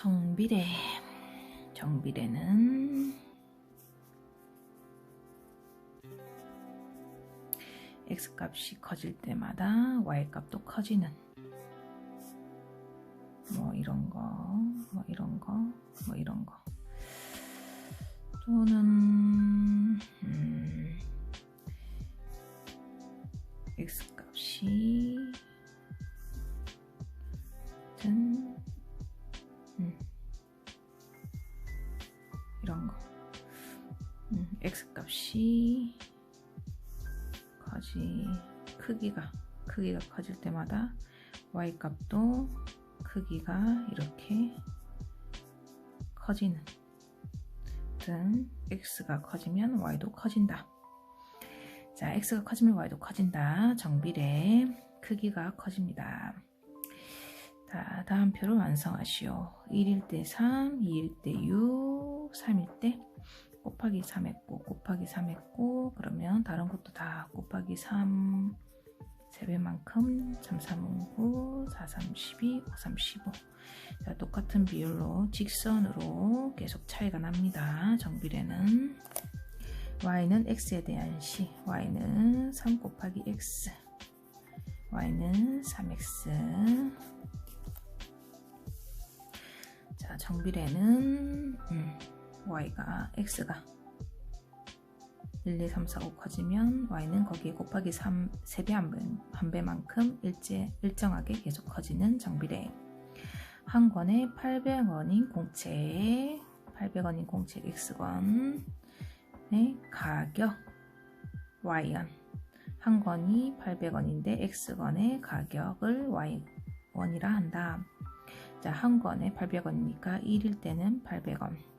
정비례 정비례는 x 값이 커질 때마다 y 값도 커지는 뭐 이런 거, 뭐 이런 거, 뭐 이런 거. 또는 값이 커지 크기가 크기가 커질 때마다 y 값도 크기가 이렇게 커지는 등 x가 커지면 y도 커진다. 자, x가 커지면 y도 커진다. 정비례 크기가 커집니다. 자, 다음 표를 완성하시오. 1일 때 3, 2일 때 6, 3일 때 곱하기 3 했고 곱하기 3 했고 그러면 다른 것도 다 곱하기 3 3배만큼 3, 3, 9, 4, 3, 12, 5, 3, 15 자, 똑같은 비율로 직선으로 계속 차이가 납니다. 정비례는 y는 x에 대한 시 y는 3 곱하기 x y는 3x 자 정비례는 음, y가 x가 1, 2, 3, 4, 5 커지면 y는 거기에 곱하기 3, 3배 한, 배, 한 배만큼 일제, 일정하게 계속 커지는 정비례 한 권에 800원인 공채 800원인 공채 x권의 가격 y원 한 권이 800원인데 x권의 가격을 y원이라 한다. 자, 한 권에 800원이니까 1일 때는 800원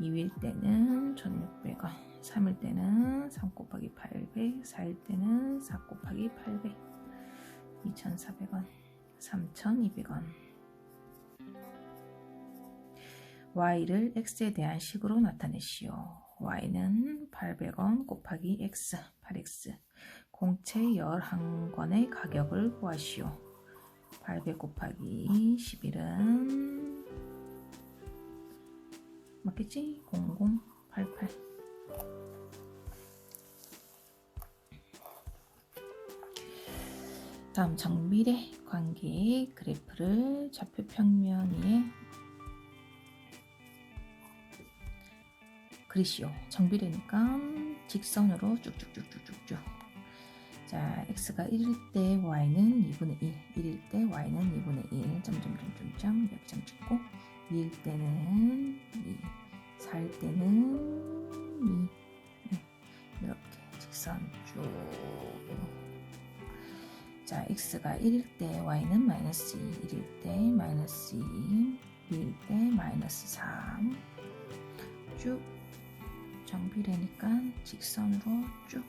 2일 때는 1600원 3일 때는 3 곱하기 800 4일 때는 4 곱하기 800 2400원 3200원. y를 x에 대한 식으로 나타내시오. y는 800원 곱하기 x 8x 공채 11권의 가격을 구하시오. 800 곱하기 11은 맞겠지? 0088 다음 정비례 관계 그래프를 좌표 평면 위에 그리시오. 정비례니까 직선으로 쭉쭉쭉쭉쭉쭉. 자, x가 1일 때 y는 2분의 1, 1일 때 y는 2분의 1, 점점점점점. 여기 점 찍고 2일 때는 2, 4일 때는 2 이렇게 직선 쭉. 자, x가 1일 때 y는 마이너스 2, 1일 때 마이너스 2, 2일 때 마이너스 3 쭉. 정비례니까 직선으로 쭉.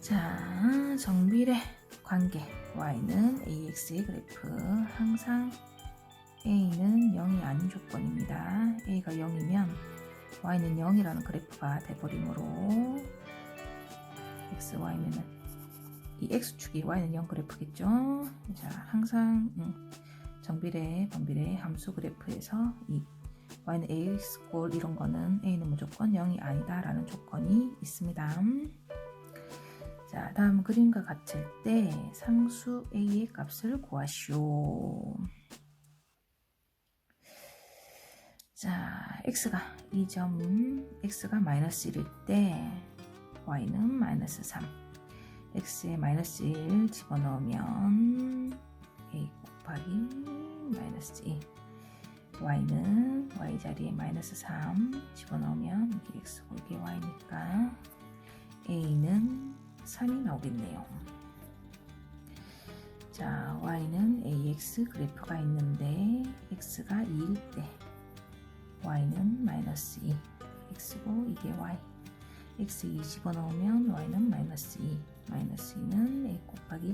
자, 정비례 관계 y는 ax의 그래프 항상 a는 0이 아닌 조건입니다. a가 0이면 y는 0이라는 그래프가 돼버리므로 x, y면은 이 x축이 y는 0 그래프겠죠. 자, 항상 음, 정비례, 번비례 함수 그래프에서 이 y는 ax 골 이런 거는 a는 무조건 0이 아니다라는 조건이 있습니다. 자, 다음 그림과 같을 때 상수 a의 값을 구하시오. 자, x가 2점 x가 마이너스 1일 때 y는 마이너스 3 x에 마이너스 1 집어넣으면 a 곱하기 마이너스 2 y는 y 자리에 마이너스 3 집어넣으면 이게 x고 이게 y니까 a는 3이 나오겠네요. 자, y는 ax 그래프가 있는데 x가 2일 때 y는 마이너스 2 x고 이게 y x 2 집어넣으면 y는 마이너스 2 마이너스 2는 a 곱하기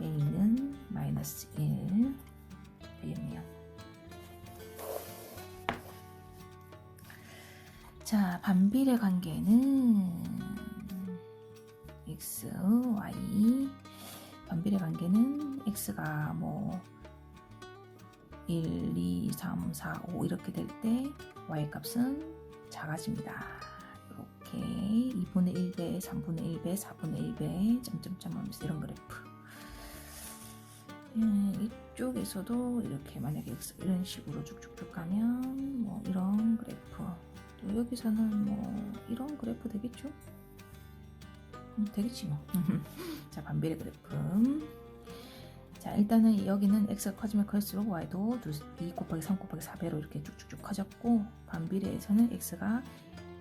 2 a는 마이너스 1 되겠네요. 자, 반비례 관계는 x, y 반비례 관계는 x가 뭐 1, 2, 3, 4, 5 이렇게 될 때 y 값은 작아집니다. 이렇게 2분의 1배, 3분의 1배, 4분의 1배 점점점 하면서 이런 그래프 음, 이쪽에서도 이렇게 만약에 x 이런 식으로 쭉쭉쭉 가면 뭐 이런 그래프 또 여기서는 뭐 이런 그래프 되겠죠? 음, 되겠지 뭐. 자 반비례 그래프. 자 일단은 여기는 x가 커지면 클수록 y도 2 곱하기 3 곱하기 4배로 이렇게 쭉쭉쭉 커졌고 반비례에서는 x가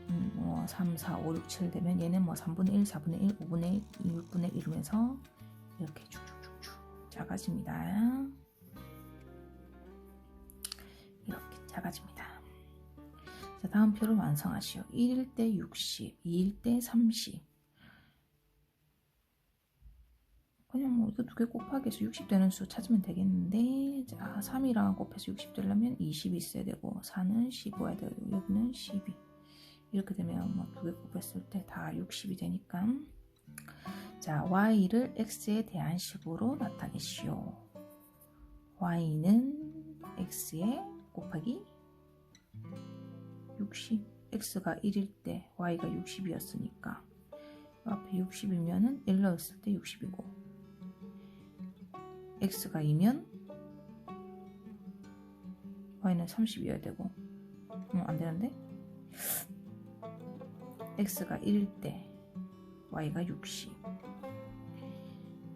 음, 뭐 3, 4, 5, 6, 7 되면 얘는 뭐 3분의 1, 4분의 1, 5분의 1, 6분의 1 이러면서 이렇게 쭉쭉쭉쭉 작아집니다. 이렇게 작아집니다. 자, 다음 표를 완성하시오. 1일 때 60, 2일 때 30. 그냥 뭐 이거 두 개 곱하기 해서 60 되는 수 찾으면 되겠는데 자 3이랑 곱해서 60 되려면 20이 있어야 되고 4는 15야 되고 여기는 12 이렇게 되면 뭐 두 개 곱했을 때 다 60이 되니까. 자 y를 x에 대한 식으로 나타내시오. y는 x에 곱하기 60 x가 1일 때 y가 60이었으니까. 앞에 60이면은 1 넣었을 때 60이고 x가 2면 y는 30이어야 되고. 음, 안 되는데? X가 1일 때 y가 60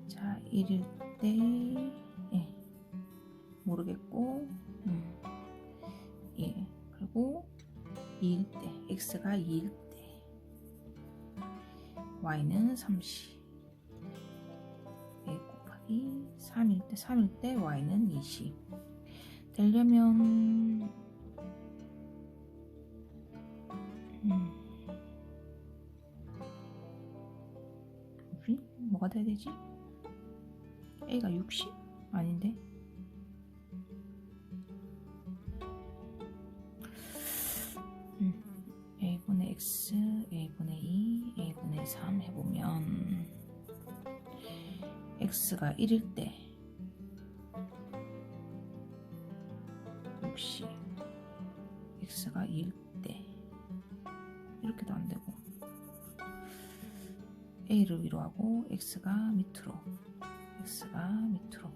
자, 1일 때 예, 모르겠고 음, 예, 그리고 2일 때 x가 2일 때 y는 30 3일 때 3일 때 y는 20 되려면 음, 뭐지? 뭐가 돼야 되지? a가 60? 아닌데 음, a분의 x, a분의 2, a분의 3 해보면 x가 1일 때 60, x가 2일 때 이렇게도 안 되고 a를 위로 하고 x가 밑으로 x가 밑으로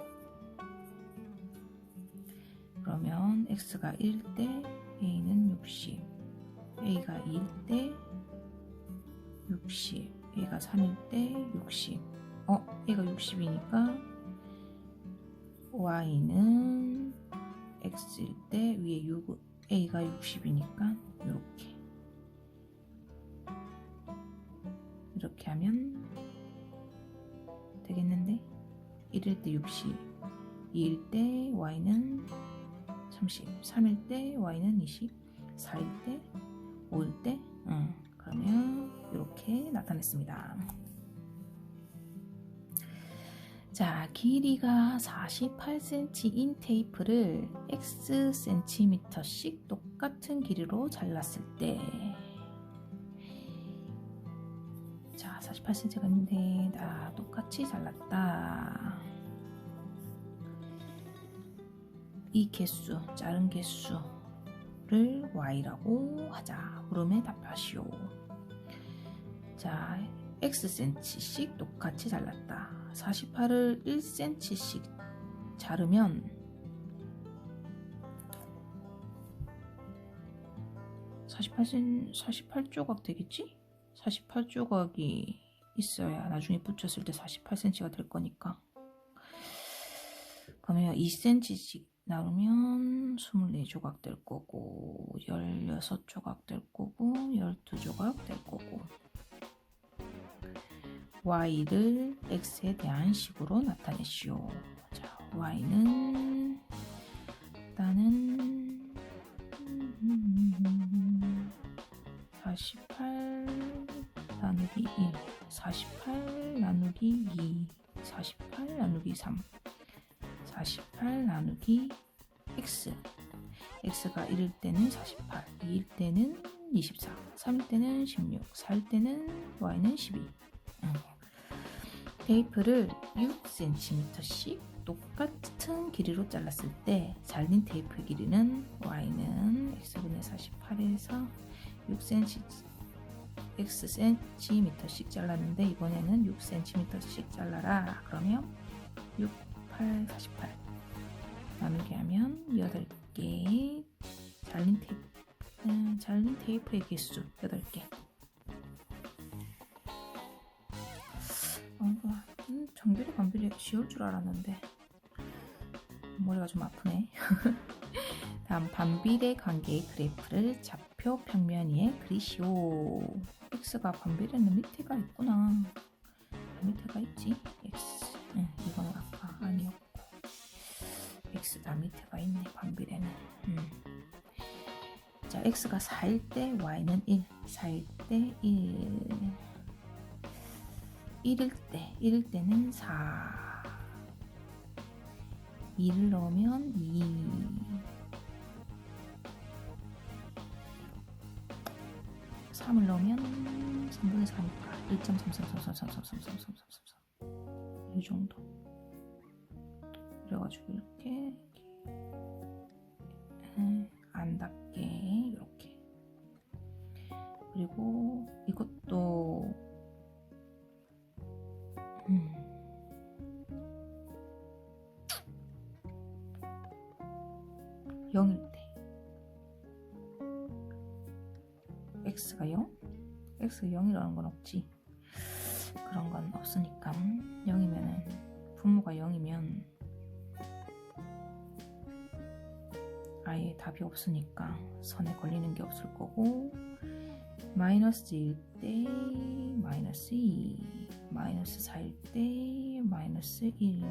그러면 x가 1일 때 a는 60 a가 2일 때60 a가 3일 때60 어? a가 60이니까 y는 x일 때 위에 6 a가 60이니까 이렇게. 이렇게 하면 되겠는데? 1일 때 60 2일 때 y는 30 3일 때 y는 20 4일 때 5일 때? 음, 그러면 이렇게 나타냈습니다 자 길이가 48cm인 테이프를 x cm씩 똑같은 길이로 잘랐을 때 자, 48cm가 있는데 다 똑같이 잘랐다. 이 개수, 자른 개수를 y라고 하자. 물음에 답하시오. 자, xcm씩 똑같이 잘랐다. 48을 1cm씩 자르면 48cm, 48조각 되겠지? 48조각이 있어야 나중에 붙였을 때 48cm가 될 거니까 그러면 2cm씩 나누면 24조각 될 거고 16조각 될 거고 12조각 될 거고 y를 x에 대한 식으로 나타내시오. 자 y는 일단은 48 나누기 1 48 나누기 2 48 나누기 3 48 나누기 x. x가 1일 때는 48 2일 때는 24 3일 때는 16 4일 때는 y는 12 음. 테이프를 6cm씩 똑같은 길이로 잘랐을 때 잘린 테이프 길이는 y는 x분의 48에서 6cm x cm씩 잘랐는데 이번에는 6cm씩 잘라라. 그러면 6, 8, 48 나누게 하면 8개. 잘린 테이프 음, 잘린 테이프의 개수 8개 줄 알았는데. 머리가 좀 아프네. 다음 반비례 관계의 그래프를 좌표 평면 위에 그리시오. X가 반비례는 밑에가 있구나. 밑에가 있지? X. 응, 이거는 아까 아니었고. X다 밑에가 있네 반비례는. 음. 자 x가 4일 때 y는 1 4일 때 1 1일 때 1일 때는 4 2를 넣으면 2 3을 넣으면 3분의 4니까 1.3333333333 이 정도 그래가지고 이렇게 안 닿게 이렇게 그리고 이것 x가 0? x가 0이라는 건 없지. 그런 건 없으니까. 0이면은 분모가 0이면 아예 답이 없으니까 선에 걸리는 게 없을 거고. 마이너스 1일 때 마이너스 2 마이너스 4일 때 마이너스 1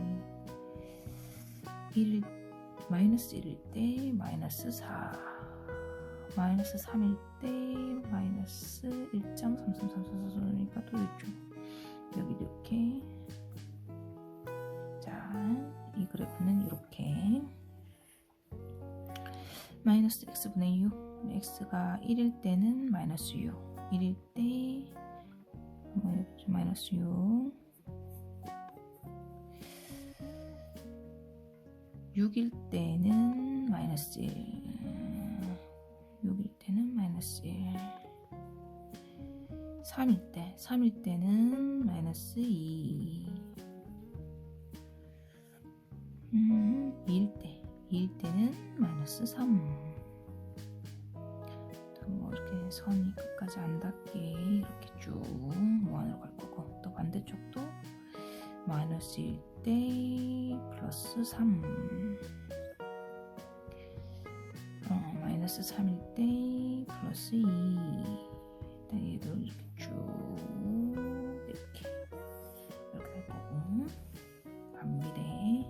1 마이너스 1일 때 마이너스 4 마이너스 3일 때 마이너스 1.3333니까 또 있죠 여기 이렇게. 자이 그래프는 이렇게. 마이너스 x분의 6 x가 1일 때는 마이너스 6 1일 때 마이너스 6 6일 때는 마이너스 1 6일. 때는 마이너스 1 3일 때 3일 때는 마이너스 2 음, 2일 때 2일 때는 마이너스 3 뭐 이렇게 선이 끝까지 안 닿게 이렇게 쭉 무한으로 갈 거고 또 반대쪽도 마이너스 1 때 플러스 3 어, 마이너스 3일 때 플러스 2 일단 얘도 이렇게 쭉 이렇게. 이렇게 될 거고. 반비례.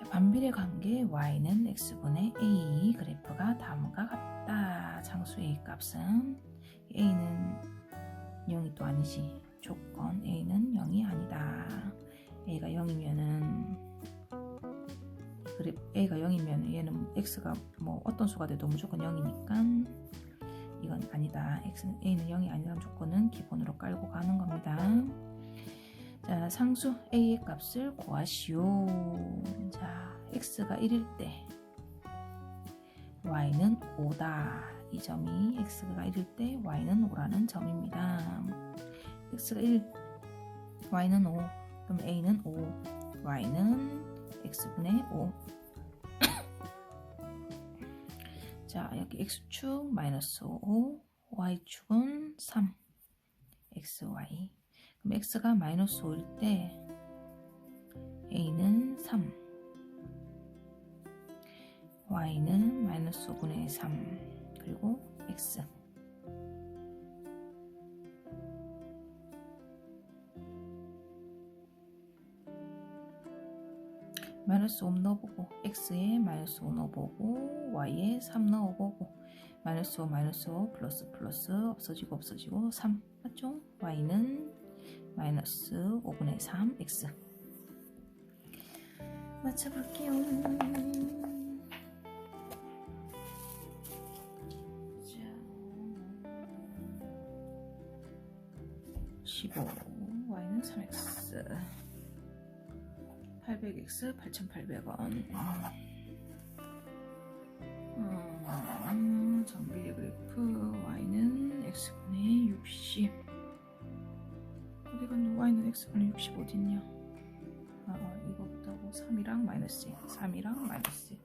자, 반비례 관계 y는 x분의 a 그래프가 다음과 같다. 장수 a 값은 a는 0이 또 아니지. 조건 a는 0이 아니다 그래 a가 0이면 얘는 x가 뭐 어떤 수가 돼도 무조건 0이니까 이건 아니다. X는 a는 0이 아니라는 조건은 기본으로 깔고 가는 겁니다. 자 상수 a의 값을 구하시오. 자 x가 1일 때 y는 5다. 이 점이 x가 1일 때 y는 5라는 점입니다. X가 1 y는 5 그럼 a는 5 y는 x분의 5 자 여기 x축 마이너스 5 y축은 3 xy. 그럼 x가 마이너스 5일 때 a는 3 y는 마이너스 5분의 3 그리고 x 마이너스 5 넣어보고 x에 마이너스 5 넣어보고 y에 3 넣어보고 마이너스 5 마이너스 5 플러스 플러스 없어지고 없어지고 3 맞죠? y는 마이너스 5분의 3 x. 맞춰볼게요. 자, 15 y는 3x 800x 8,800원. 어, 정비례 그래프 y는 x분의 60. 어디 갔노? y는 x분의 60 어딨냐? 아, 이거부터 하고 3이랑 마이너스 1, 3이랑 마이너스 1.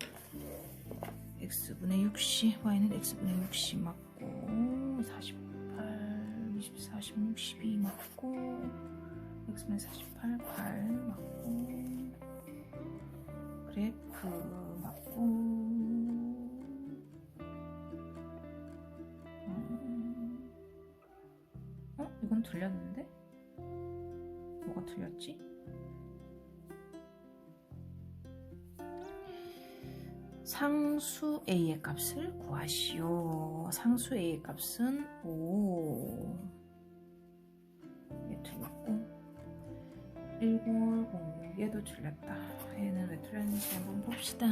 x분의 60, y는 x분의 60 맞고 48, 20, 40, 62 맞고 x분의 48, 8 맞고 그래프 맞고 음. 어? 이건 틀렸는데? 뭐가 틀렸지? 상수 a의 값을 구하시오. 상수 a의 값은 5. 얘 틀렸고 1906 얘도 틀렸다. 얘는 왜 틀렸는지 한번 봅시다.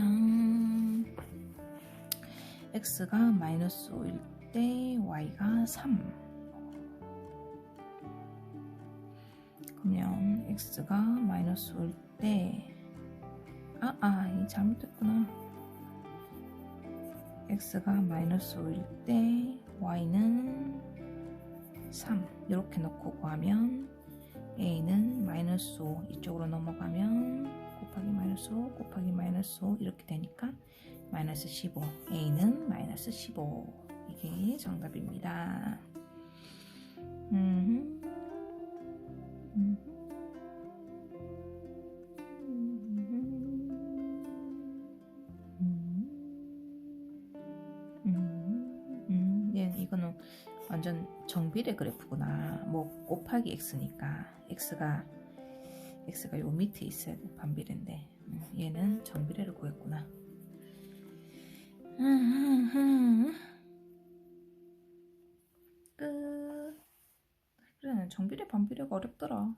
x가 마이너스 5일 때 y가 3. 그러면 x가 마이너스 5일 때 아, 아, 이 잘못됐구나. x가 마이너스 5일 때 y는 3 이렇게 넣고 구하면 a는 마이너스 5 이쪽으로 넘어가면 곱하기 마이너스 5 곱하기 마이너스 5 이렇게 되니까 마이너스 15 a는 마이너스 15 이게 정답입니다. 음흠. 음흠. 음, 음, 얘 이거는 완전 정비례 그래프구나. 뭐 곱하기 x니까 x가 x가 요 밑에 있어야 돼 반비례인데 음, 얘는 정비례를 구했구나. 끝. 그래 정비례 반비례가 어렵더라.